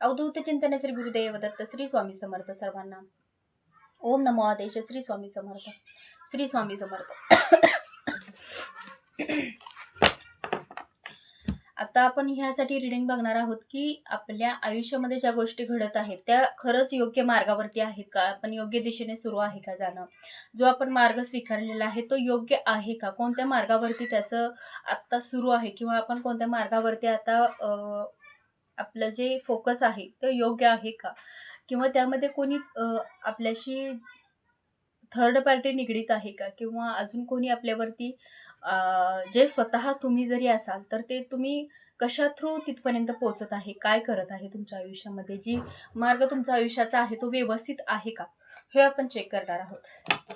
अवधूत चिंतन श्री गुरुदेव दत्त श्री स्वामी समर्थ सर्वांना. ओम नमो आदेश श्री स्वामी समर्थ श्री स्वामी समर्थ. आता आपण ह्यासाठी रिडिंग बघणार आहोत की आपल्या आयुष्यामध्ये ज्या गोष्टी घडत आहेत त्या खरंच योग्य मार्गावरती आहेत का? आपण योग्य दिशेने सुरू आहे का जाणं? जो आपण मार्ग स्वीकारलेला आहे तो योग्य आहे का? कोणत्या मार्गावरती त्याचं आत्ता सुरू आहे? किंवा आपण कोणत्या मार्गावरती आता आपलं जे फोकस आहे ते योग्य आहे का? किंवा त्यामध्ये कोणी आपल्याशी थर्ड पार्टी निगडीत आहे का? किंवा अजून कोणी आपल्यावरती जे स्वतः तुम्ही जरी असाल तर ते तुम्ही कशा थ्रू तिथपर्यंत पोहोचत आहे? काय करत आहे तुमच्या आयुष्यामध्ये? जी मार्ग तुमच्या आयुष्याचा आहे तो व्यवस्थित आहे का? हे आपण चेक करणार आहोत.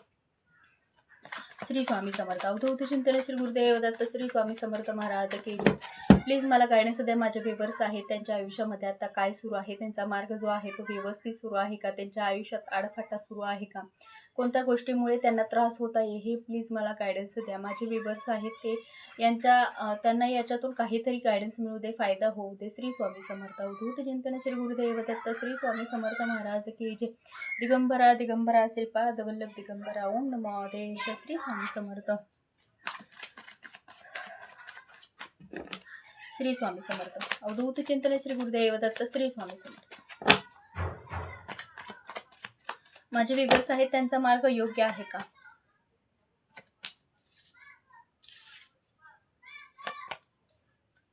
श्री स्वामी समर्थ. अवधूत चिंतन श्री गुरुदेव दत्त श्री स्वामी समर्थ महाराज की प्लीज मला गायडन्स द्या माझे पेपर्स आहेत त्यांच्या आयुष्यामध्ये आता काय सुरू आहे त्यांचा मार्ग जो आहे तो व्यवस्थित सुरू आहे का त्यांच्या आयुष्यात आडफाटा सुरू आहे का? कोणत्या गोष्टीमुळे त्यांना त्रास होत आहे हे प्लीज मला गायडन्स द्या. माझे पेपर्स आहेत ते यांच्या त्यांना याच्यातून काहीतरी गायडन्स मिळू दे फायदा होऊ दे. श्री स्वामी समर्थ. अवधूत चिंतन श्री गुरुदेव दत्त. श्री स्वामी समर्थ महाराज की जय. दिगंबरा दिगंबरा श्रीपाद वल्लभ दिगंबरा. ओम नमो देश श्री स्वामी समर्थ. श्री स्वामी समर्थ. अवधूत चिंतन श्री गुरुदेव दत्त श्री स्वामी समर्थ. माझे विवर्स आहेत त्यांचा मार्ग योग्य आहे का?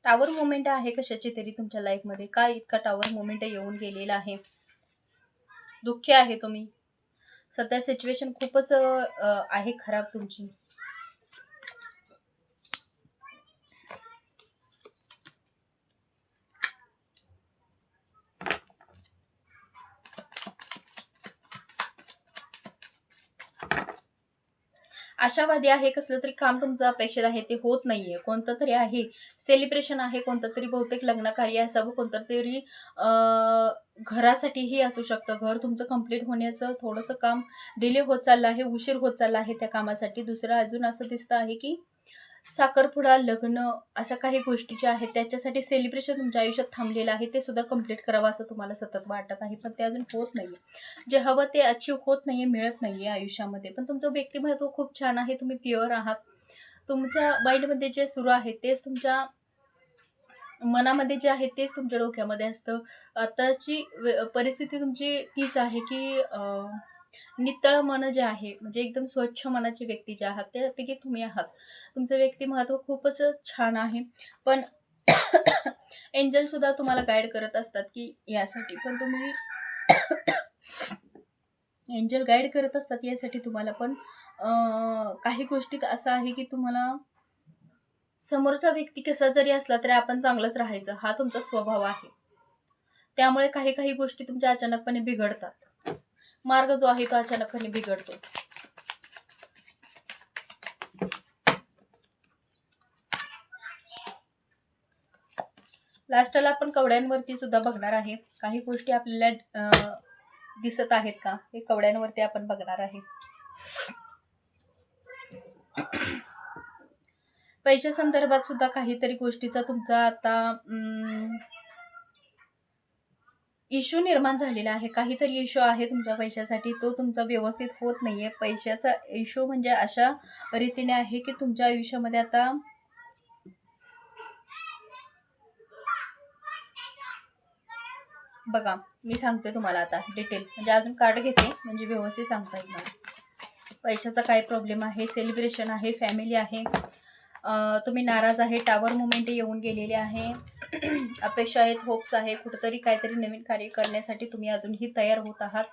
टावर मुवमेंट आहे कशाची तरी तुमच्या लाईफमध्ये काय इतका टावर मुवमेंट येऊन गेलेला आहे? दुःखी आहे तुम्ही. सध्या सिच्युएशन खूपच आहे खराब तुमची. आशावादी आहे कसलं तरी काम तुमचं अपेक्षित आहे ते होत नाहीये. कोणतं तरी आहे. सेलिब्रेशन आहे कोणतं तरी बहुतेक लग्न कार्य असावं कोणतं तरी घरासाठीही असू शकतं. घर तुमचं कंप्लीट होण्याचं थोडंसं काम डिले होत चाललं आहे उशीर होत चालला आहे त्या कामासाठी. दुसरं अजून असं दिसतं आहे की साखरपुडा लग्न अशा काही गोष्टी ज्या आहेत त्याच्यासाठी सेलिब्रेशन तुमच्या आयुष्यात थांबलेलं आहे ते सुद्धा कंप्लीट करावं असं तुम्हाला सतत वाटत आहे. पण ते अजून होत नाही जे हवं ते अचीव होत नाही मिळत नाही आहे आयुष्यामध्ये. पण तुमचं व्यक्तिमत्व खूप छान आहे तुम्ही प्युअर आहात. तुमच्या माइंडमध्ये जे सुरू आहे तेच तुमच्या मनामध्ये जे आहे तेच तुमच्या डोक्यामध्ये असतं. आताची परिस्थिती तुमची तीच आहे की नितळ मन जे आहे म्हणजे एकदम स्वच्छ मनाची व्यक्ती जे आहात त्यापैकी तुम्ही आहात. तुमचं व्यक्तिमत्व खूपच छान आहे. पण एंजल सुद्धा तुम्हाला गाईड करत असतात की यासाठी. पण तुम्ही एंजल गाईड करत असतात यासाठी तुम्हाला पण काही गोष्टीत असं आहे की तुम्हाला समोरचा व्यक्ती कसा जरी असला तरी आपण चांगलंच राहायचं. हा तुमचा स्वभाव आहे. त्यामुळे काही काही गोष्टी तुमच्या अचानकपणे बिघडतात. मार्ग जो आहे तो अचानकपणे बिघडतो. लास्टला आपण कवड्यांवरती सुद्धा बघणार आहे. काही गोष्टी आपल्याला दिसत आहेत का? हे कवड्यांवरती आपण बघणार आहे. पैशा संदर्भात सुद्धा काहीतरी गोष्टीचा तुमचा आता इश्यू निर्माण झालेला आहे. काहीतरी इश्यू आहे तुमच्या पैशासाठी. तो तुमचा व्यवस्थित होत नाही आहे पैशाचा इश्यू म्हणजे अशा रीतीने आहे की तुमच्या आयुष्यामध्ये आता बघा मी सांगते तुम्हाला आता डिटेल म्हणजे अजून कार्ड घेते. म्हणजे व्यवस्थित सांगता येईल मला. पैशाचा काय प्रॉब्लेम आहे? सेलिब्रेशन आहे? फॅमिली आहे? तुम्ही नाराज आहे टावर मुवमेंट येऊन गेलेले आहे. अपेक्षा आहेत होप्स आहे कुठंतरी काहीतरी नवीन कार्य करण्यासाठी तुम्ही अजूनही तयार होत आहात.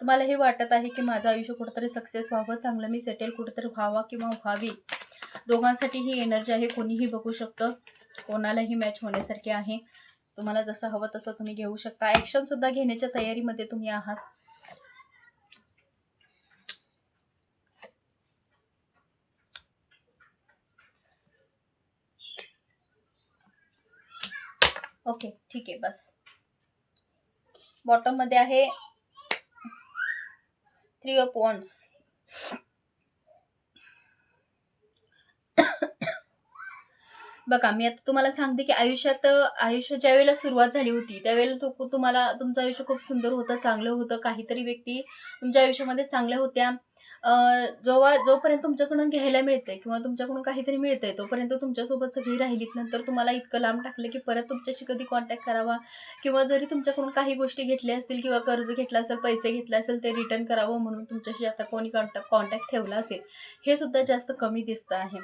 तुम्हाला हे वाटत आहे की माझं आयुष्य कुठंतरी सक्सेस व्हावं चांगलं मी सेटल कुठंतरी व्हावा किंवा व्हावी? दोघांसाठी ही एनर्जी आहे कोणीही बघू शकतं. कोणालाही मॅच होण्यासारखी आहे. तुम्हाला जसं हवं तसं तुम्ही घेऊ शकता. ॲक्शनसुद्धा घेण्याच्या तयारीमध्ये तुम्ही आहात. ओके ठीक आहे बस. बॉटममध्ये आहे थ्री ऑफ वॉन्स बघा मी आता तुम्हाला सांगते की आयुष्यात आयुष्य ज्यावेळेला सुरुवात झाली होती त्यावेळेला तो तुम्हाला तुमचं आयुष्य खूप सुंदर होतं चांगलं होतं. काहीतरी व्यक्ती तुमच्या आयुष्यामध्ये चांगल्या होत्या. जेव्हा जोपर्यंत तुमच्याकडून घ्यायला मिळतंय किंवा तुमच्याकडून काहीतरी मिळतंय तोपर्यंत तुमच्यासोबत सगळी राहिलीत नंतर तुम्हाला इतकं लांब टाकलं की परत तुमच्याशी कधी कॉन्टॅक्ट करावा? किंवा जरी तुमच्याकडून काही गोष्टी घेतल्या असतील किंवा कर्ज घेतलं असेल पैसे घेतले असेल ते रिटर्न करावं म्हणून तुमच्याशी आता कोणी कॉन्टॅक्ट कॉन्टॅक्ट ठेवला असेल हे सुद्धा जास्त कमी दिसतं आहे.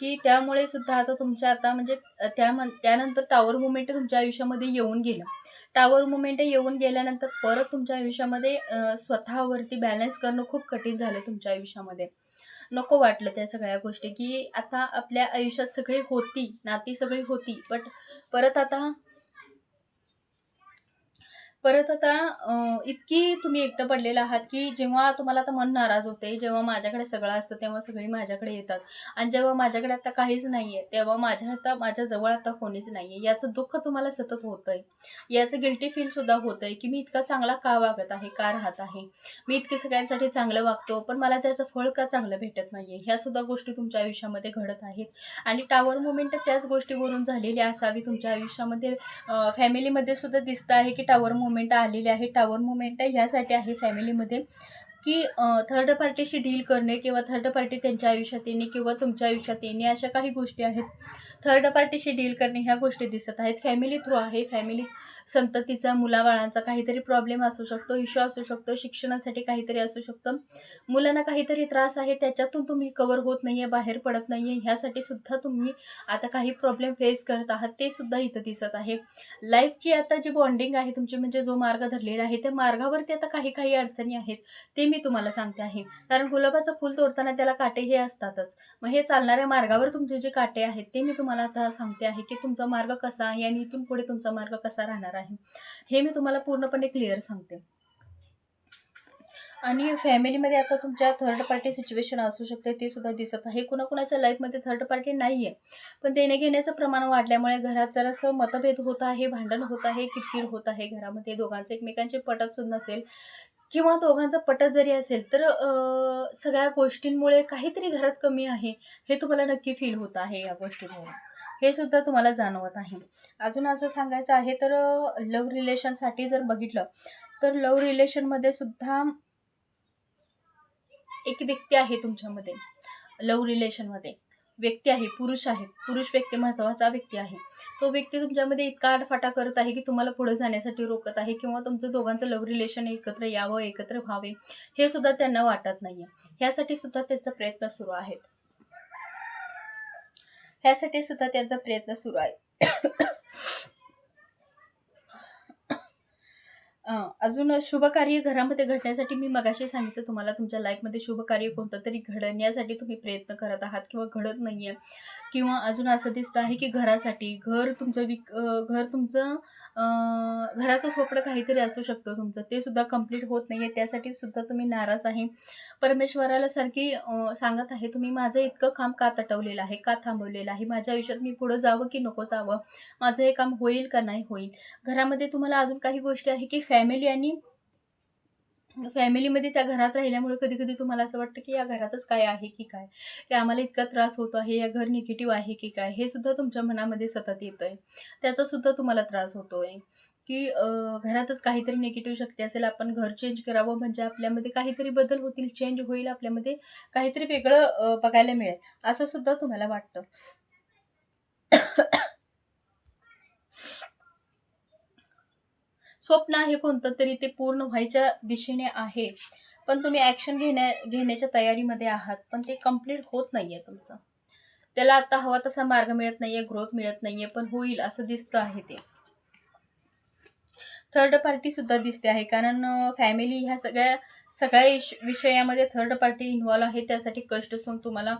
की त्यामुळे सुद्धा आता तुमच्या आता म्हणजे त्या त्यानंतर टॉवर मुवमेंट तुमच्या आयुष्यामध्ये येऊन गेलं. त्यावर मुमेंट येऊन गेल्यानंतर परत तुमच्या आयुष्यामध्ये स्वतःवरती बॅलन्स करणं खूप कठीण झालं तुमच्या आयुष्यामध्ये. नको वाटलं त्या सगळ्या गोष्टी की आता आपल्या आयुष्यात सगळी होती नाती सगळी होती बट परत आता परत आता इतकी तुम्ही एकटं पडलेला आहात की जेव्हा तुम्हाला आता मन नाराज होते जेव्हा माझ्याकडे सगळं असतं तेव्हा सगळी माझ्याकडे येतात. आणि जेव्हा माझ्याकडे आता काहीच नाही आहे तेव्हा माझ्या आता माझ्याजवळ आता कोणीच नाही आहे याचं दुःख तुम्हाला सतत होतं आहे याचं गिल्टी फीलसुद्धा होतं आहे की मी इतका चांगला का वागत आहे का राहत आहे? मी इतके सगळ्यांसाठी चांगलं वागतो पण मला त्याचं फळ का चांगलं भेटत नाही आहे ह्या सुद्धा गोष्टी तुमच्या आयुष्यामध्ये घडत आहेत. आणि टावर मुवमेंट त्याच गोष्टीवरून झालेली असावी तुमच्या आयुष्यामध्ये फॅमिलीमध्ये सुद्धा दिसतं आहे की टावर मुवमेंट आलेले आहे टावर मुवमेंट ह्यासाठी आहे फॅमिलीमध्ये की थर्ड पार्टीशी डील करणे किंवा थर्ड पार्टी त्यांच्या आयुष्यात येणे किंवा तुमच्या आयुष्यात येणे अशा काही गोष्टी आहेत. थर्ड पार्टीशी डील करणे ह्या गोष्टी दिसत आहेत. फॅमिली थ्रू आहे. फॅमिली संततीचा मुलाबाळांचा काहीतरी प्रॉब्लेम असू शकतो इश्यू असू शकतो शिक्षणासाठी काहीतरी असू शकतं. मुलांना काहीतरी त्रास आहे त्याच्यातून तुम्ही कवर होत नाही आहे बाहेर पडत नाही आहे ह्यासाठी सुद्धा तुम्ही आता काही प्रॉब्लेम फेस करत आहात ते सुद्धा इथं दिसत आहे. लाईफची आता जी बॉन्डिंग आहे तुमची म्हणजे जो मार्ग धरलेला आहे त्या मार्गावरती आता काही काही अडचणी आहेत ते मी तुम्हाला सांगते आहे. कारण गुलाबाचं फूल तोडताना त्याला काटे हे असतातच. मग हे चालणाऱ्या मार्गावर तुमचे जे काटे आहेत ते मी तुम्हाला आता सांगते आहे की तुमचा मार्ग कसा आहे आणि इथून पुढे तुमचा मार्ग कसा राहणार आहे. हे मी तुम्हाला पूर्णपणे क्लिअर सांगते. आणि फॅमिलीमध्ये आता तुमच्या थर्ड पार्टी सिच्युएशन असू शकते ते सुद्धा दिसत आहे. कुणाकुणाच्या लाईफमध्ये थर्ड पार्टी नाही आहे पण देणे घेण्याचं प्रमाण वाढल्यामुळे घरात जरासं मतभेद होत आहे भांडण होत आहे किरकिर होत आहे घरामध्ये. दोघांचं एकमेकांचे पटत सुद्धा नसेल. किंवा दोघांचं पटत जरी असेल तर अ, सगळ्या गोष्टींमुळे काहीतरी घरात कमी आहे हे तुम्हाला नक्की फील होत आहे या गोष्टीमुळे. हे सुद्धा तुम्हाला जाणवत आहे. अजून असं सांगायचं आहे तर लव्ह रिलेशनसाठी जर बघितलं तर लव्ह रिलेशनमध्ये सुद्धा एक व्यक्ती आहे तुमच्यामध्ये लव्ह रिलेशनमध्ये व्यक्ती आहे पुरुष आहे. पुरुष व्यक्ती महत्त्वाचा व्यक्ती आहे. तो व्यक्ती तुमच्यामध्ये इतका आडफाटा करत आहे की तुम्हाला पुढे जाण्यासाठी रोकत आहे किंवा तुमचं दोघांचं लव्ह रिलेशन एकत्र यावं एकत्र व्हावे हे सुद्धा त्यांना वाटत नाही आहे ह्यासाठी सुद्धा त्यांचा प्रयत्न सुरू आहेत. ह्यासाठी सुद्धा त्यांचा प्रयत्न सुरू आहे. अं, अजून शुभकार्य घरामध्ये घडण्यासाठी मी मगाशी सांगितलं तुम्हाला तुमच्या लाईफमध्ये शुभकार्य कोणतं तरी घडण्यासाठी तुम्ही प्रयत्न करत आहात किंवा घडत नाही आहे किंवा अजून असं दिसतं आहे की घरासाठी घर तुमचं विक घर तुमचं घराचं स्वप्न काहीतरी असू शकतं तुमचं. ते सुद्धा कंप्लीट होत नाही आहे त्यासाठी सुद्धा तुम्ही नाराज आहे. परमेश्वराला सारखी सांगत आहे तुम्ही माझं इतकं काम का तटवलेलं आहे? का थांबवलेलं आहे? माझ्या आयुष्यात मी पुढं जावं की नको जावं? माझं हे काम होईल का नाही होईल? घरामध्ये तुम्हाला अजून काही गोष्टी आहे की फॅमिली आणि फॅमिलीमध्ये त्या घरात राहिल्यामुळे कधी कधी तुम्हाला असं वाटतं की या घरातच काय आहे की काय? की आम्हाला इतका त्रास होतो आहे या घर निगेटिव्ह आहे की काय? हे सुद्धा तुमच्या मनामध्ये सतत येतं आहे त्याचा सुद्धा तुम्हाला त्रास होतो आहे की घरातच काहीतरी निगेटिव्ह शक्ती असेल आपण घर चेंज करावं म्हणजे आपल्यामध्ये काहीतरी बदल होतील चेंज होईल आपल्यामध्ये काहीतरी वेगळं बघायला मिळेल असं सुद्धा तुम्हाला वाटतं. स्वप्न आहे कोणतं तरी ते पूर्ण व्हायच्या दिशेने आहे. पण तुम्ही ॲक्शन घेण्या घेण्याच्या तयारीमध्ये आहात पण ते कंप्लीट होत नाही आहे तुमचं. त्याला आता हवा तसा मार्ग मिळत नाही आहे ग्रोथ मिळत नाही आहे पण होईल असं दिसतं आहे ते. थर्ड पार्टीसुद्धा दिसते आहे कारण फॅमिली ह्या सगळ्या सगळ्या इश विषयामध्ये थर्ड पार्टी इन्व्हॉल्व आहे त्यासाठी कष्ट असून तुम्हाला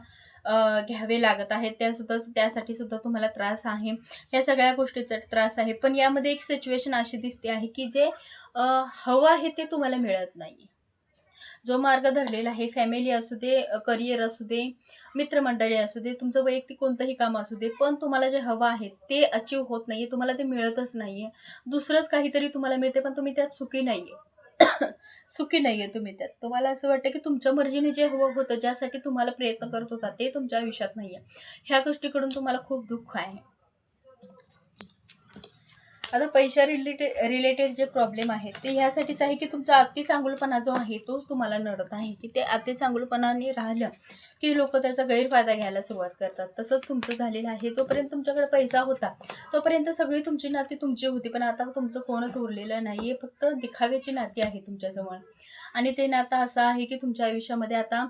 घ्यावे लागत आहेत. त्यासुद्धा त्यासाठी सुद्धा तुम्हाला त्रास आहे. ह्या सगळ्या गोष्टीचा त्रास आहे. पण यामध्ये एक सिच्युएशन अशी दिसते आहे की जे हवं आहे ते तुम्हाला मिळत नाही जो मार्ग धरलेला आहे फॅमिली असू दे करिअर असू दे मित्रमंडळी असू दे तुमचं वैयक्तिक कोणतंही काम असू दे पण तुम्हाला जे हवं आहे ते अचीव होत नाही आहे तुम्हाला ते मिळतच नाही आहे दुसरंच काहीतरी तुम्हाला मिळते पण तुम्ही त्यात सुखी नाही आहे सुखी नाही आहे तुम्ही त्यात. तुम्हाला असं वाटतं की तुमच्या मर्जीने जे हवं होतं ज्यासाठी तुम्हाला प्रयत्न करत होता ते तुमच्या आयुष्यात नाही आहे ह्या गोष्टीकडून तुम्हाला खूप दुःख आहे. आता पैशा रिलेटेड रिलेटेड जे प्रॉब्लेम आहेत ते ह्यासाठीच आहे की तुमचा अति चांगुलपणा जो आहे तोच तुम्हाला नडत आहे की ते अति चांगुलपणाने राहिलं की लोक त्याचा गैरफायदा घ्यायला सुरुवात करतात. तसंच तुमचं झालेलं आहे. जोपर्यंत तुमच्याकडे पैसा होता तोपर्यंत सगळी तुमची नाती तुमची होती. पण आता तुमचं कोणच उरलेलं नाही आहे फक्त दिखाव्याची नाती आहे तुमच्याजवळ. आणि ते नातं असं आहे की तुमच्या आयुष्यामध्ये आता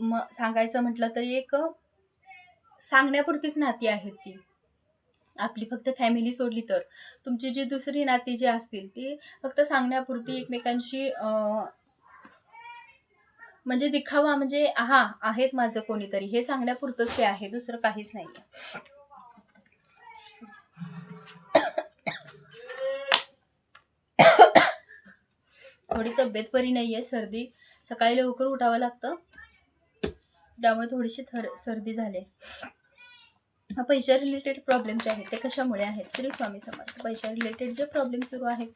म सांगायचं म्हटलं तरी एक सांगण्यापुरतीच नाती आहेत ती. आपली फक्त फॅमिली सोडली तर. तुमची जी दुसरी नाती जी असतील ती फक्त सांगण्यापुरती एकमेकांशी म्हणजे दिखावा म्हणजे हा आहेत माझं कोणीतरी. हे सांगण्यापुरतंच ते आहे दुसरं काहीच नाही थोडी तब्येत बरी नाही आहे सर्दी. सकाळी लवकर उठावं लागतं. त्यामुळे थोडीशी थर सर्दी झाली. पैशा रिलेटेड प्रॉब्लेम जे आहेत ते कशामुळे आहेत? श्री स्वामी समर्थ. पैशा रिलेटेड जे प्रॉब्लेम सुरू आहेत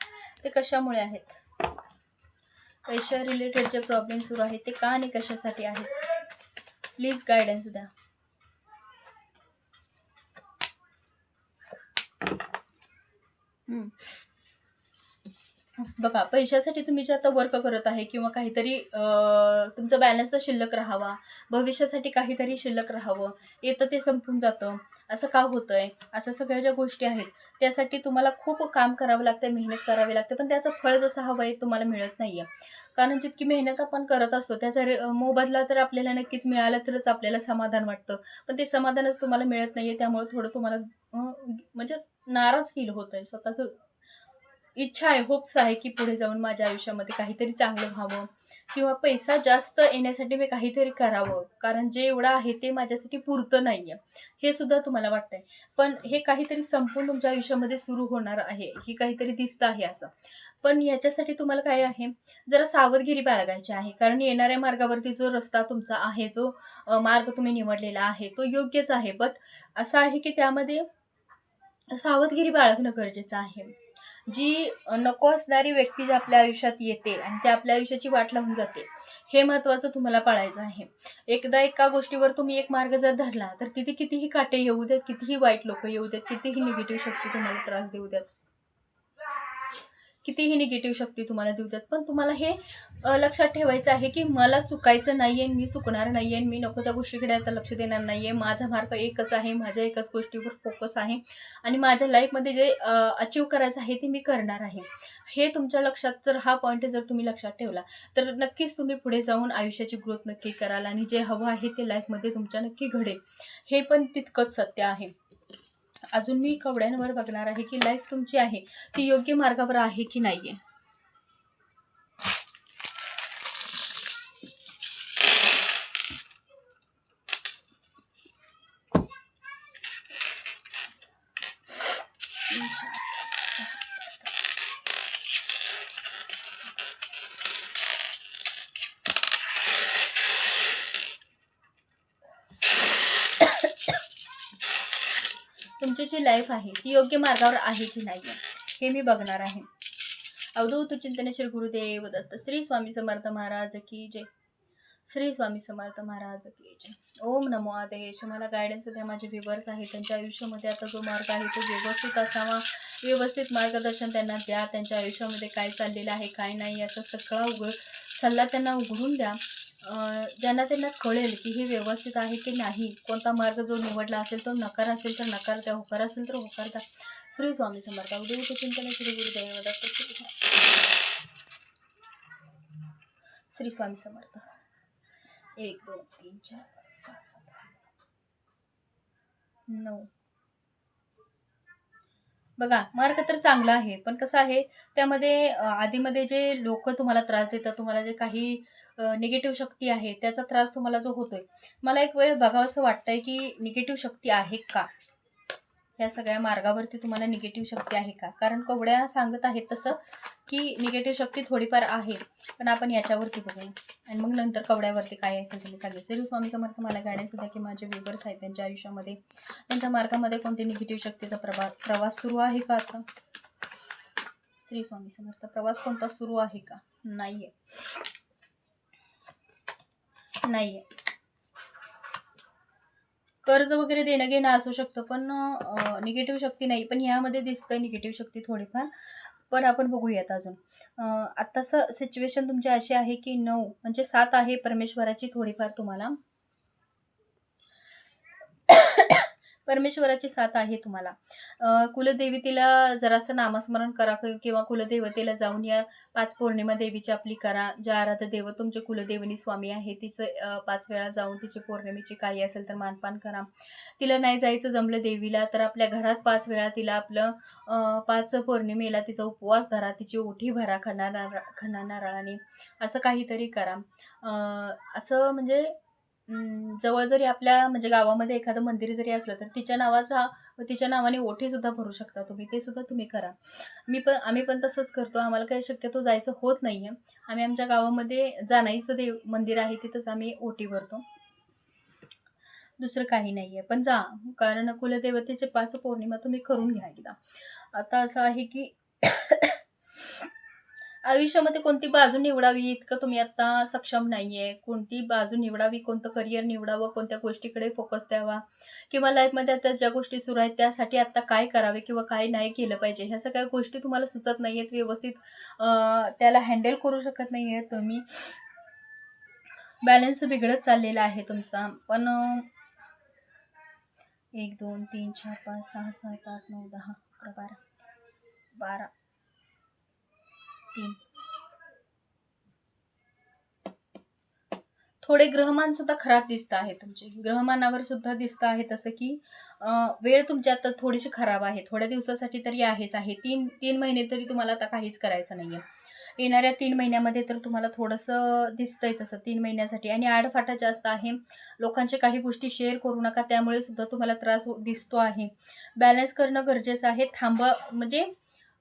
ते कशामुळे आहेत? पैशा रिलेटेड जे प्रॉब्लेम सुरू आहेत ते का आणि कशासाठी आहेत? प्लीज गायडन्स द्या. हम्म. बघा पैशासाठी तुम्ही जे आता वर्क करत आहे किंवा काहीतरी तुमचा बॅलन्स शिल्लक राहावा भविष्यासाठी काहीतरी शिल्लक राहावं येतं ते संपून जातं. असं का होतंय? अशा सगळ्या ज्या गोष्टी आहेत त्यासाठी तुम्हाला खूप काम करावं लागतं मेहनत करावी लागते पण त्याचं फळ जसं हवं आहे तुम्हाला मिळत नाही आहे कारण जितकी मेहनत आपण करत असतो त्याचा रे मोबदला तर आपल्याला नक्कीच मिळाला तरच आपल्याला समाधान वाटतं. पण ते समाधानच तुम्हाला मिळत नाही आहे त्यामुळे थोडं तुम्हाला म्हणजे नाराज फील होत आहे स्वतःचं इच्छा आहे होप्स आहे की पुढे जाऊन माझ्या आयुष्यामध्ये काहीतरी चांगलं व्हावं किंवा पैसा जास्त येण्यासाठी मी काहीतरी करावं. कारण जे एवढं आहे ते माझ्यासाठी पुरतं नाही आहे हे सुद्धा तुम्हाला वाटतंय. पण हे काहीतरी संपून तुमच्या आयुष्यामध्ये सुरू होणार आहे. ही काहीतरी दिसतं आहे असं. पण याच्यासाठी तुम्हाला काय आहे? जरा सावधगिरी बाळगायची आहे. कारण येणाऱ्या मार्गावरती जो रस्ता तुमचा आहे जो मार्ग तुम्ही निवडलेला आहे तो योग्यच आहे. बट असं आहे की त्यामध्ये सावधगिरी बाळगणं गरजेचं आहे. जी नको असणारी व्यक्ती जी आपल्या आयुष्यात येते आणि ती आपल्या आयुष्याची वाट लावून जाते हे महत्त्वाचं तुम्हाला पाळायचं आहे. एकदा एका गोष्टीवर तुम्ही एक मार्ग जर धरला तर तिथे कितीही काटे येऊ देत कितीही वाईट लोक येऊ देत कितीही निगेटिव्ह शक्ती तुम्हाला त्रास देऊ देत. कितीही निगेटिव्ह शक्ती तुम्हाला देऊ देत पण तुम्हाला हे लक्षात ठेवायचं आहे की मला चुकायचं नाही आहे मी चुकणार नाही आहे मी नको त्या गोष्टीकडे आता लक्ष देणार नाही आहे माझा मार्ग एकच आहे माझ्या एकाच गोष्टीवर फोकस आहे आणि माझ्या लाईफमध्ये जे अचीव करायचं आहे ते मी करणार आहे. हे तुमच्या लक्षात जर हा पॉईंट जर तुम्ही लक्षात ठेवला तर नक्कीच तुम्ही पुढे जाऊन आयुष्याची ग्रोथ नक्की कराल आणि जे हवं आहे ते लाईफमध्ये तुमच्या नक्की घडेल. हे पण तितकंच सत्य आहे. अजून मी कवड्यांवर बघणार आहे की लाईफ तुमची आहे ती योग्य मार्गावर आहे की नाही आहे तुमची जी लाईफ आहे ती योग्य मार्गावर आहे की नाही आहे हे मी बघणार आहे. अवधूत चिंतन श्री गुरुदेव दत्त श्री स्वामी समर्थ महाराज की जय. श्री स्वामी समर्थ महाराज की जय. ओम नमो आदेश. मला गायडन्स द्या माझे व्ह्युअर्स आहेत त्यांच्या आयुष्यामध्ये आता जो मार्ग आहे तो व्यवस्थित असावा. व्यवस्थित मार्गदर्शन त्यांना द्या त्यांच्या आयुष्यामध्ये काय चाललेलं आहे काय नाही याचा सगळा उघड सल्ला त्यांना उघडून द्या. ज्यांना त्यांना कळेल की हे व्यवस्थित आहे की नाही कोणता मार्ग जो निवडला असेल तो नकार असेल तर नकार द्या होकार असेल तर होकार द्या. श्री स्वामी समर्थ उद्या चिंतन श्री गुरुदेव श्री श्री स्वामी समर्थ. एक दोन तीन चार पाच सहा सात आठ नऊ. बघा मार्क तर चांगला आहे पण कसं आहे त्यामध्ये आधीमध्ये जे लोक तुम्हाला त्रास देतात तुम्हाला जे काही निगेटिव्ह शक्ती आहे त्याचा त्रास तुम्हाला जो होतोय मला एक वेळ बघावं असं वाटतंय की निगेटिव्ह शक्ती आहे का? ह्या सगळ्या मार्गावरती तुम्हाला निगेटिव्ह शक्ती आहे का? कारण कवड्या सांगत आहेत तसं की निगेटिव्ह शक्ती थोडीफार आहे पण आपण याच्यावरती बघूया. आणि मग नंतर कवड्यावरती काय असेल तुम्ही सांगेल श्री स्वामी समर्थ मला गायडन्स द्या की माझे वेबर्स आहेत त्यांच्या आयुष्यामध्ये. त्यांच्या मार्गामध्ये कोणती निगेटिव्ह शक्तीचा प्रभा प्रवास सुरू आहे का आता? श्री स्वामी समर्थ प्रवास कोणता सुरू आहे का? नाहीये. नाहीये. कर्ज वगैरे देणं घेणं असू शकतं पण निगेटिव्ह शक्ती नाही. पण ह्यामध्ये दिसतंय निगेटिव्ह शक्ती थोडीफार. पण आपण बघूयात अजून. आत्ताचं सिच्युएशन तुमची अशी आहे की नऊ म्हणजे सात आहे परमेश्वराची थोडीफार तुम्हाला. परमेश्वराची साथ आहे तुम्हाला. अं, कुलदेवतेला जरासं नामस्मरण करा किंवा कुलदेवतेला जाऊन या पाच पौर्णिमा देवीची आपली करा. ज्या आराध्य देव तुमचे कुलदेवनी स्वामी आहे तिचं पाच वेळा जाऊन तिची पौर्णिमेची काही असेल तर मानपान करा. तिला नाही जायचं जमलं देवीला तर आपल्या घरात पाच वेळा तिला आपलं पाच पौर्णिमेला तिचा उपवास धरा. तिची ओठी भरा खणा खणा नारळाने. असं काहीतरी करा. असं म्हणजे अं, जवळ जरी आपल्या म्हणजे गावामध्ये एखादं मंदिर जरी असलं तर तिच्या नावाचा तिच्या नावाने ओठी सुद्धा भरू शकता तुम्ही ते सुद्धा तुम्ही करा. मी पण आम्ही पण तसंच करतो आम्हाला काही शक्यतो जायचं होत नाही आहे आम्ही आमच्या गावामध्ये जानाईचं देव मंदिर आहे तिथंच आम्ही ओटी भरतो. दुसरं काही नाही आहे पण जा कारण कुलदेवतेचे पाच पौर्णिमा तुम्ही करून घ्या एकदा. आता असं आहे की आयुष्यामध्ये कोणती बाजू निवडावी? इतकं तुम्ही आता सक्षम नाहीये. कोणती बाजू निवडावी? कोणतं करिअर निवडावं? कोणत्या गोष्टीकडे फोकस द्यावा? किंवा लाईफमध्ये आता ज्या गोष्टी सुरू आहेत त्यासाठी आता काय करावे किंवा काय नाही केलं पाहिजे? ह्या सगळ्या गोष्टी तुम्हाला सुचत नाही आहेत व्यवस्थित त्याला हँडल करू शकत नाही आहे तुम्ही. बॅलन्स बिघडत चाललेला आहे तुमचा. पण एक दोन तीन चार पाच सहा सात आठ नऊ दहा अकरा बारा. बारा. तीन थोडे ग्रहमान सुद्धा खराब दिसत आहे तुमचे म्हणजे ग्रहमानावर सुद्धा दिसत आहे तसं की वेळ तुमची आता थोडीशी खराब आहे. थोड्या दिवसासाठी तरी आहेच आहे. तीन तीन महिने तरी तुम्हाला आता काहीच करायचं नाहीये. येणाऱ्या तीन महिन्यामध्ये तर तुम्हाला थोडंसं दिसतंय तसं तीन महिन्यासाठी. आणि आडफाटा जास्त आहे. लोकांच्या काही गोष्टी शेअर करू नका. त्यामुळे सुद्धा तुम्हाला त्रास हो- दिसतो आहे. बॅलन्स करणं गरजेचं आहे. थांबा म्हणजे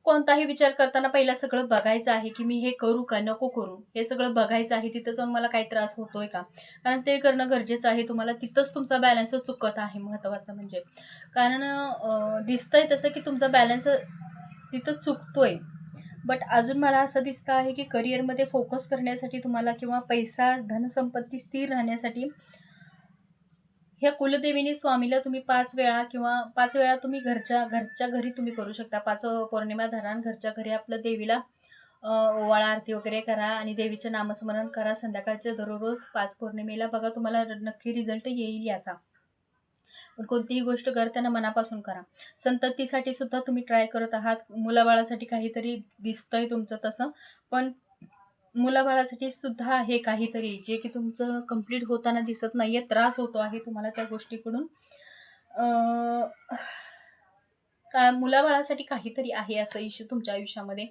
कोणताही विचार करताना पहिला सगळं बघायचं आहे की मी हे करू का नको करू. हे सगळं बघायचं आहे तिथं जाऊन मला काही त्रास होतोय का? कारण ते करणं गरजेचं आहे. तुम्हाला तिथंच तुमचा बॅलन्स चुकत आहे महत्त्वाचं म्हणजे. कारण दिसतंय तसं की तुमचा बॅलन्स तिथं चुकतोय. बट अजून मला असं दिसतं आहे की करिअरमध्ये फोकस करण्यासाठी तुम्हाला किंवा पैसा धनसंपत्ती स्थिर राहण्यासाठी ह्या कुलदेवीनी स्वामीला तुम्ही पाच वेळा किंवा पाच वेळा तुम्ही घरच्या घरच्या घरी तुम्ही करू शकता. पाच पौर्णिमा धरान घरच्या घरी आपलं देवीला ओवाळा आरती वगैरे करा आणि देवीचं नामस्मरण करा. संध्याकाळच्या दररोज पाच पौर्णिमेला बघा तुम्हाला नक्की रिझल्ट येईल याचा. पण कोणतीही गोष्ट करताना मनापासून करा. संततीसाठी सुद्धा तुम्ही ट्राय करत आहात. मुलाबाळासाठी काहीतरी दिसतंय तुमचं तसं. पण मुलाबाळासाठी सुद्धा आहे काहीतरी जे की तुमचं कंप्लीट होताना दिसत नाहीये त्रास होतो आहे तुम्हाला त्या गोष्टीकडून. का मुलाबाळासाठी काहीतरी आहे असं इश्यू तुमच्या आयुष्यामध्ये.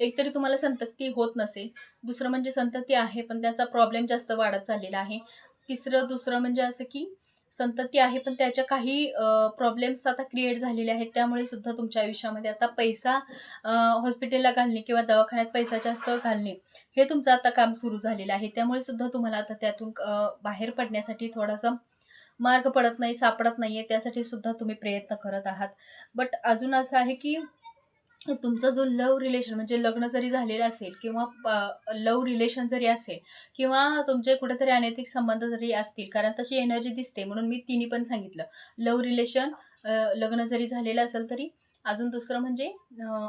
एकतरी तुम्हाला संतती होत नसेल. दुसरं म्हणजे संतती आहे पण त्याचा प्रॉब्लेम जास्त वाढत चाललेला आहे. तिसरं दुसरं म्हणजे असं की संतती आहे पण त्याच्या काही प्रॉब्लेम्स आता क्रिएट झालेले आहेत. त्यामुळे सुद्धा तुमच्या आयुष्यामध्ये आता पैसा हॉस्पिटलला घालणे किंवा दवाखान्यात पैसा जास्त घालणे हे तुमचं आता काम सुरू झालेलं आहे. त्यामुळे सुद्धा तुम्हाला आता त्यातून बाहेर पडण्यासाठी थोडासा मार्ग पडत नाही सापडत नाही आहे त्यासाठी सुद्धा तुम्ही प्रयत्न करत आहात. बट अजून असं आहे की तुमचा जो लव रिलेशन म्हणजे लग्न जरी झालेलं असेल किंवा लव रिलेशन जरी असेल किंवा तुमचे कुठेतरी अनैतिक संबंध जरी असतील कारण तशी एनर्जी दिसते म्हणून मी तिन्ही पण सांगितलं. लव रिलेशन लग्न जरी झालेलं असेल तरी अजून दुसरं म्हणजे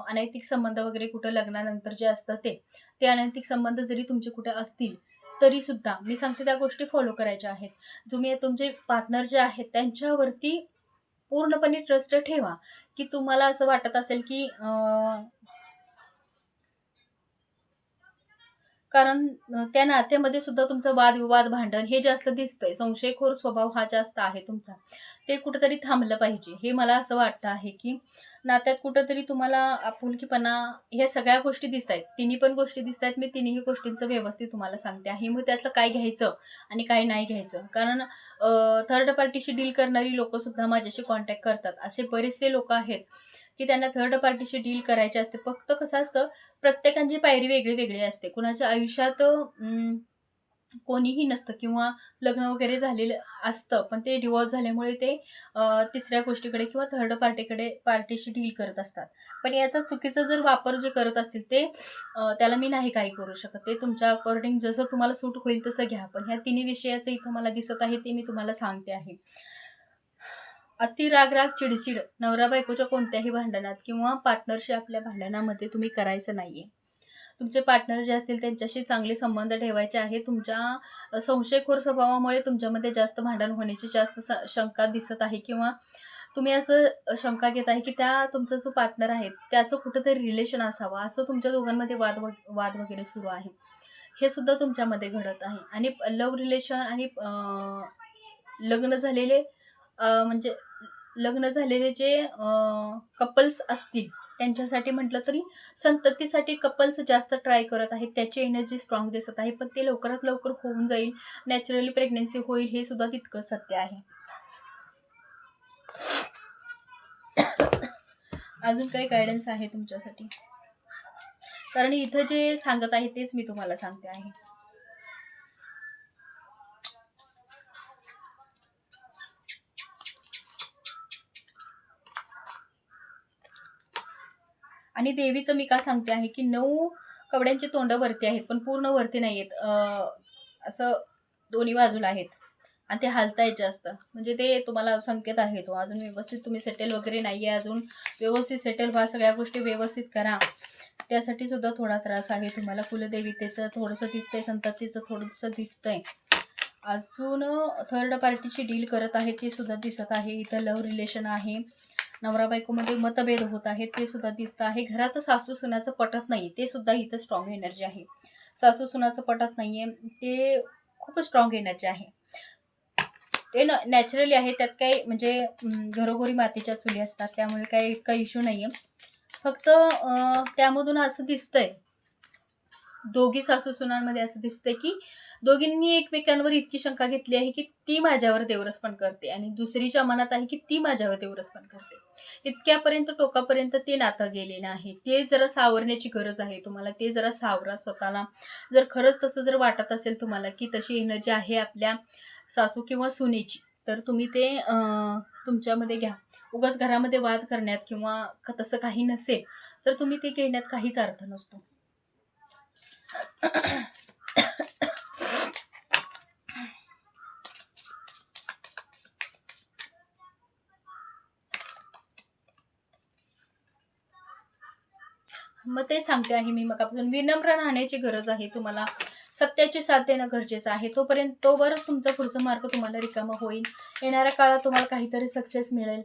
अनैतिक संबंध वगैरे कुठं लग्नानंतर जे असतं ते ते अनैतिक संबंध जरी तुमचे कुठे असतील तरी सुद्धा मी सांगते त्या गोष्टी फॉलो करायच्या आहेत. तुम्ही तुमचे पार्टनर जे आहेत त्यांच्यावरती पूर्णपणे ट्रस्ट ठेवा. की तुम्हाला असं वाटत असेल की अं, कारण त्या नात्यामध्ये सुद्धा तुमचं वादविवाद भांडण हे जास्त दिसतंय. संशयखोर स्वभाव हा जास्त आहे तुमचा. ते कुठेतरी थांबलं पाहिजे. हे मला असं वाटतं आहे की नात्यात कुठंतरी तुम्हाला आपुलकीपणा ह्या सगळ्या गोष्टी दिसत आहेत तिन्ही पण गोष्टी दिसत आहेत मी तिन्ही गोष्टींचं व्यवस्थित तुम्हाला सांगते आहे. मग त्यातलं काय घ्यायचं आणि काय नाही घ्यायचं. कारण थर्ड पार्टीशी डील करणारी लोक सुद्धा माझ्याशी कॉन्टॅक्ट करतात. असे बरेचसे लोक आहेत की त्यांना थर्ड पार्टीशी डील करायचे असते. फक्त कसं असतं प्रत्येकांची पायरी वेगळी वेगळी असते. कुणाच्या आयुष्यात कोणीही नसतं किंवा लग्न वगैरे झालेलं असतं पण ते डिवॉर्स झाल्यामुळे ते तिसऱ्या गोष्टीकडे किंवा थर्ड पार्टीकडे पार्टीशी डील करत असतात. पण याचा चुकीचा जर वापर जे करत असतील ते त्याला मी नाही काही करू शकत. ते तुमच्या अकॉर्डिंग जसं तुम्हाला सूट होईल तसं घ्या. पण ह्या तिन्ही विषयाचं इथं मला दिसत आहे ते मी तुम्हाला सांगते आहे. अति राग राग चिडचिड नवरा बायकोच्या कोणत्याही भांडणात किंवा पार्टनरशी आपल्या भांडणामध्ये तुम्ही करायचं नाही आहे तुमचे पार्टनर जे असतील त्यांच्याशी चांगले संबंध ठेवायचे आहे. तुमच्या संशयखोर स्वभावामुळे तुमच्यामध्ये जास्त भांडण होण्याची जास्त स- शंका दिसत आहे किंवा तुम्ही असं शंका घेत आहे की त्या तुमचा जो पार्टनर आहे त्याचं कुठंतरी रिलेशन असावं असं तुमच्या दोघांमध्ये वाद वाद वगैरे सुरू आहे. हे सुद्धा तुमच्यामध्ये घडत आहे. आणि लव रिलेशन आणि लग्न झालेले म्हणजे लग्न झालेले जे कपल्स असतील त्यांच्यासाठी म्हटलं तरी संततीसाठी कपल्स जास्त ट्राय करत आहेत. त्याची एनर्जी स्ट्रॉंग दिसत आहे. पण ते लवकरात लवकर होऊन जाईल. नॅचरली प्रेग्नेन्सी होईल हे सुद्धा तितकं सत्य आहे. अजून काही गायडन्स आहे तुमच्यासाठी? कारण इथं जे सांगत आहे तेच मी तुम्हाला सांगते आहे. आणि देवीचं मी का सांगते आहे की नऊ कवड्यांची तोंड वरती आहेत पण पूर्ण वरती नाही आहेत. असं दोन्ही बाजूला आहेत. आणि ते हालतायत जास्त म्हणजे ते तुम्हाला संकेत आहे तो. अजून व्यवस्थित तुम्ही सेटल वगैरे नाही आहे अजून. व्यवस्थित सेटल व्हा सगळ्या गोष्टी व्यवस्थित करा. त्यासाठी सुद्धा थोडा त्रास आहे तुम्हाला. कुलदेवीतेचं थोडंसं दिसतंय संततीचं थोडंसं दिसतंय. अजून थर्ड पार्टीची डील करत आहे ते सुद्धा दिसत आहे. इथं लव्ह रिलेशन आहे. नवरा बायकोमध्ये मतभेद होत आहेत ते सुद्धा दिसतं आहे. घरात सासू सुनाचं पटत नाही ते सुद्धा इथं स्ट्रॉंग एनर्जी आहे. सासू सुनाचं पटत आहे ते खूप स्ट्रॉंग एनर्जी आहे. ते न नॅचरली आहे त्यात काही म्हणजे घरोघरी मातीच्या चुली असतात त्यामुळे काही इतका इश्यू नाही आहे फक्त त्यामधून असं दिसतंय दोघी सासू सुनांमध्ये असं दिसतंय की दोघींनी एकमेकांवर इतकी शंका घेतली आहे की ती माझ्यावर देवरस पण करते आणि दुसरीच्या मनात आहे की ती माझ्यावर देवरस पण करते. इतक्यापर्यंत टोकापर्यंत ते नातं गेलेलं आहे. ते जरा सावरण्याची गरज आहे तुम्हाला. ते जरा सावरा स्वतःला. जर खरंच तसं जर वाटत असेल तुम्हाला की तशी एनर्जी आहे आपल्या सासू किंवा सुनेची तर तुम्ही ते तुमच्यामध्ये घ्या. उगाच घरामध्ये वाद करण्यात किंवा क- तसं काही नसेल तर तुम्ही ते घेण्यात काहीच अर्थ नसतो. मग ते सांगते आहे मी मगापासून. विनम्र राहण्याची गरज आहे तुम्हाला. सत्याची साथ देणं गरजेचं आहे. तोपर्यंत तोवरच तुमचा पुढचा मार्ग तुम्हाला रिकामा होईल. येणाऱ्या काळात तुम्हाला काहीतरी सक्सेस मिळेल.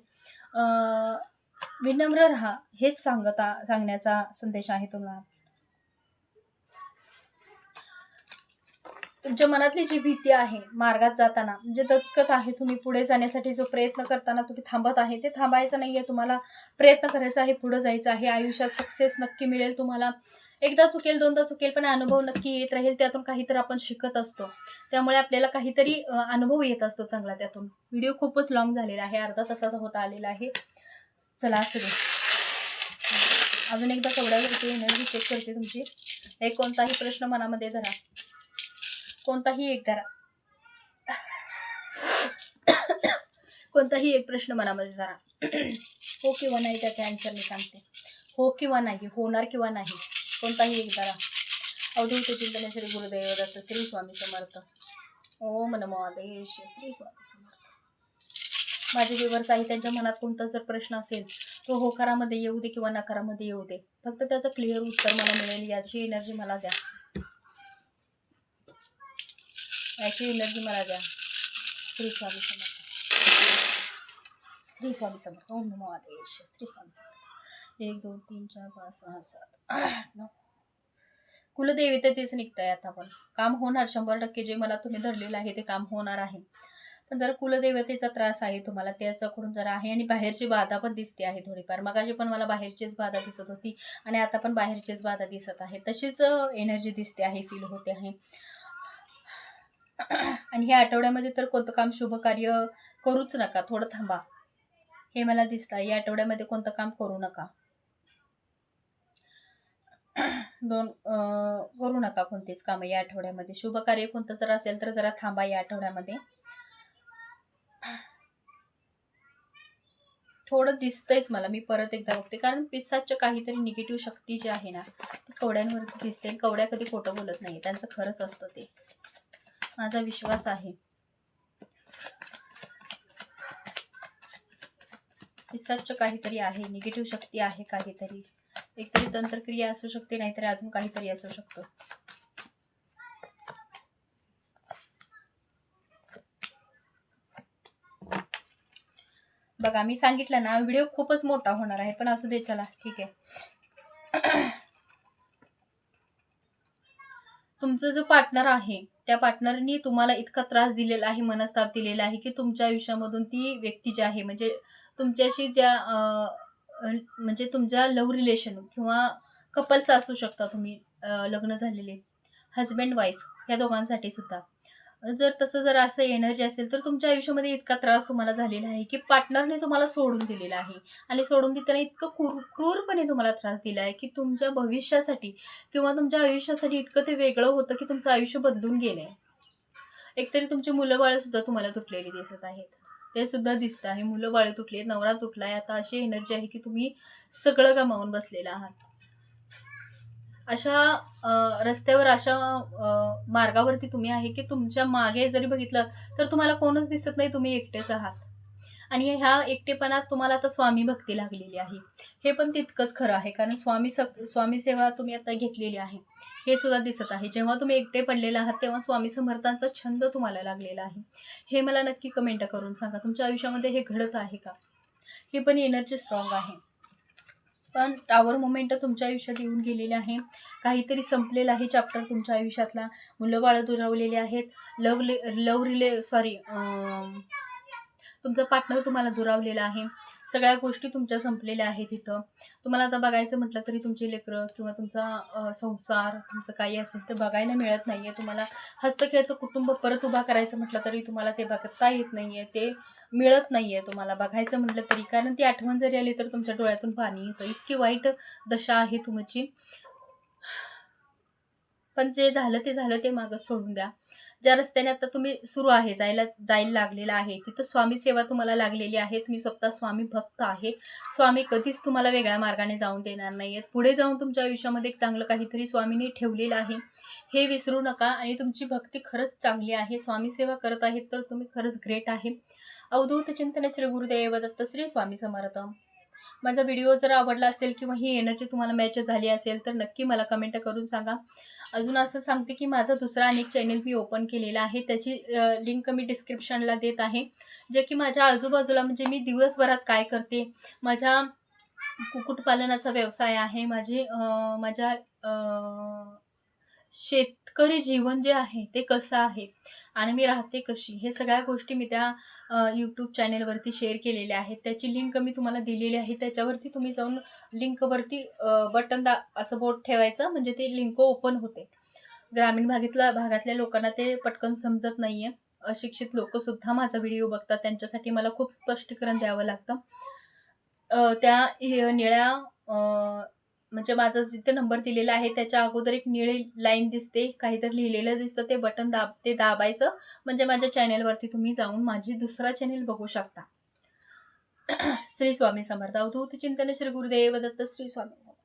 विनम्र राहा. हेच सांगता सांगण्याचा संदेश आहे तुम्हाला. तुमच्या मनातली जी भीती आहे मार्गात जाताना म्हणजे दचकत आहे तुम्ही पुढे जाण्यासाठी जो प्रयत्न करताना तुम्ही थांबत आहे ते थांबायचं नाही आहे तुम्हाला प्रयत्न करायचा आहे पुढे जायचं आहे आयुष्यात सक्सेस नक्की मिळेल तुम्हाला. एकदा चुकेल दोनदा चुकेल पण अनुभव नक्की येत राहील त्यातून काहीतरी आपण शिकत असतो. त्यामुळे आपल्याला काहीतरी अनुभव येत असतो चांगला त्यातून. व्हिडिओ खूपच लॉंग झालेला आहे अर्धा तासाचा होता आलेला आहे. चला असू दे. अजून एकदा कवड्यावरती एनर्जी चेक करते तुमची. एक कोणताही प्रश्न मनामध्ये धरा. कोणताही एक धरा. कोणताही एक प्रश्न मनामध्ये धरा. हो किंवा नाही त्याचे आन्सर मी सांगते. हो किंवा नाही होणार किंवा नाही कोणताही एक धरा. अवधूत चिंतन श्री गुरुदेव दत्त श्री स्वामी समर्थ. ओम नमो आदेश श्री स्वामी समर्थ. माझे विवर्स आहे त्यांच्या मनात कोणता जर प्रश्न असेल तो होकारामध्ये येऊ दे किंवा नकारामध्ये येऊ दे फक्त त्याचं क्लिअर उत्तर मला मिळेल याची एनर्जी मला द्या. याची एनर्जी मला द्या. श्री स्वामी समर्थ. श्री स्वामी समर्थ. ओम नमो आदेश. श्री स्वामी समर्थ. एक दोन तीन चार पाच सहा सात आठ नऊ. कुलदेवी तर तेच निघतंय आता पण. काम होणार. शंभर टक्के जे मला तुम्ही धरलेलं आहे ते काम होणार आहे. पण जर कुलदेवतेचा त्रास आहे तुम्हाला त्याच्याकडून जरा आहे आणि बाहेरची बाधा पण दिसते आहे थोडीफार. मगाशी पण मला बाहेरचीच बाधा दिसत होती आणि आता पण बाहेरचीच बाधा दिसत आहे. तशीच एनर्जी दिसते आहे फील होते आहे. आणि ह्या आठवड्यामध्ये तर कोणतं काम शुभ कार्य करूच नका थोडं थांबा. हे मला दिसतं या आठवड्यामध्ये कोणतं काम करू नका. दोन करू नका कोणतेच कामं या आठवड्यामध्ये. शुभ कार्य कोणतं जर असेल तर जरा थांबा या आठवड्यामध्ये. थोडं दिसतंयच मला मी परत एकदा बघते. कारण पिसाच्या काहीतरी निगेटिव्ह शक्ती जी आहे ना ती कवड्यांवरती दिसते कवड्या कधी खोटं बोलत नाही त्यांचं खरंच असतं ते. माझा विश्वास आहे. पिसाचं काहीतरी आहे निगेटिव्ह शक्ती आहे काहीतरी. एकतरी तंत्रक्रिया असू शकते नाहीतरी अजून काहीतरी असू शकतं. बघा मी सांगितलं ना व्हिडिओ खूपच मोठा होणार आहे पण असू दे चला ठीक आहे. तुमचं जो पार्टनर आहे त्या पार्टनरनी तुम्हाला इतका त्रास दिलेला आहे मनस्ताप दिलेला आहे की तुमच्या आयुष्यामधून ती व्यक्ती जी आहे म्हणजे तुमच्याशी ज्या म्हणजे तुमच्या लव्ह रिलेशन किंवा कपल्स असू शकता तुम्ही लग्न झालेले हजबंड वाईफ ह्या दोघांसाठी सुद्धा. जर तसं जर असं एनर्जी असेल तर तुमच्या आयुष्यामध्ये इतका त्रास तुम्हाला झालेला आहे की पार्टनरने तुम्हाला सोडून दिलेला आहे. आणि सोडून देताना इतकं क्रूर क्रूरपणे तुम्हाला त्रास दिला आहे की तुमच्या भविष्यासाठी किंवा तुमच्या आयुष्यासाठी इतकं ते वेगळं होतं की तुमचं आयुष्य बदलून गेलं आहे एकतरी तुमची मुलं बाळं सुद्धा तुम्हाला तुटलेली दिसत आहेत. ते सुद्धा दिसतं आहे. मुलं बाळे तुटले नवरा तुटला आहे आता अशी एनर्जी आहे की तुम्ही सगळं गमावून बसलेला आहात. अशा रस्त्यावर अशा मार्गावरती तुम्ही आहे की तुमच्या मागे जरी बघितलं तर तुम्हाला कोणच दिसत नाही तुम्ही एकटेच आहात. आणि ह्या एकटेपणात तुम्हाला आता स्वामी भक्ती लागलेली आहे. हे पण तितकंच खरं आहे कारण स्वामी स स्वामी सेवा तुम्ही आता घेतलेली आहे. हे सुद्धा दिसत आहे. जेव्हा तुम्ही एकटे पडलेला आहात तेव्हा स्वामी समर्थांचा छंद तुम्हाला लागलेला आहे. हे मला नक्की कमेंट करून सांगा. तुमच्या आयुष्यामध्ये हे घडत आहे का? हे पण एनर्जी स्ट्रॉंग आहे. पण टावर मोमेंट तुमच्या आयुष्यात येऊन गेलेले आहे. काहीतरी संपलेलं आहे चॅप्टर तुमच्या आयुष्यातला. मुलं बाळं दुरावलेली आहेत. लव लव रिले सॉरी तुमचा पार्टनर तुम्हाला दुरावलेला आहे. सगळ्या गोष्टी तुमच्या संपलेल्या आहेत इथं. तुम्हाला आता बघायचं म्हटलं तरी तुमचे लेकरं किंवा तुमचा संसार तुमचं काही असेल ते बघायला मिळत नाही आहे तुम्हाला हस्तखेळतं कुटुंब परत उभा करायचं म्हटलं तरी तुम्हाला ते बघता येत नाही आहे ते मिळत नाही आहे तुम्हाला बघायचं म्हटलं तरी. कारण ती आठवण जरी आली तर तुमच्या डोळ्यातून पाणी येतं. इतकी वाईट दशा आहे तुमची. पण जे झालं ते झालं ते मागं सोडून द्या. ज्या रस्त्याने आता तुम्ही सुरू आहे जायला जायला लागलेला आहे तिथं स्वामी सेवा तुम्हाला लागलेली आहे. तुम्ही स्वतः स्वामी भक्त आहे. स्वामी कधीच तुम्हाला वेगळ्या मार्गाने जाऊन देणार नाही आहेत पुढे जाऊन तुमच्या आयुष्यामध्ये एक चांगलं काहीतरी स्वामीने ठेवलेलं आहे. हे विसरू नका आणि तुमची भक्ती खरंच चांगली आहे. स्वामी सेवा करत आहेत तर तुम्ही खरंच ग्रेट आहे. अवधूत चिंतन श्री गुरुदेव दत्त श्री स्वामी समर्थ. माझा व्हिडिओ जर आवडला असेल किंवा ही एनर्जी तुम्हाला मॅच झाली असेल तर नक्की मला कमेंट करून सांगा. अजून असं सांगते की माझा दुसरा अनेक चॅनेल मी ओपन केलेला आहे. त्याची लिंक मी डिस्क्रिप्शनला देत आहे. जे की माझ्या आजूबाजूला म्हणजे मी दिवसभरात काय करते? माझ्या कुक्कुटपालनाचा व्यवसाय आहे. माझे माझ्या शेतकरी जीवन जे आहे ते कसं आहे आणि मी राहते कशी हे सगळ्या गोष्टी मी त्या यूट्यूब चॅनेलवरती शेअर केलेल्या आहेत. त्याची लिंक मी तुम्हाला दिलेली आहे. त्याच्यावरती तुम्ही जाऊन लिंकवरती बटन दा असं बोट ठेवायचं म्हणजे ते लिंक ओपन होते. ग्रामीण भागातल्या भागातल्या लोकांना ते पटकन समजत नाही आहे अशिक्षित लोकंसुद्धा माझा व्हिडिओ बघतात. त्यांच्यासाठी मला खूप स्पष्टीकरण द्यावं लागतं. त्या हे निळ्या म्हणजे माझा जिथे नंबर दिलेला आहे त्याच्या अगोदर एक निळी लाईन दिसते काहीतरी लिहिलेलं दिसतं ते बटन दाब ते दाबायचं. म्हणजे माझ्या चॅनेलवरती तुम्ही जाऊन माझी दुसरा चॅनेल बघू शकता. श्री स्वामी समर्थ. अवधूत चिंतन श्री गुरुदेव दत्त श्री स्वामी समर्थ.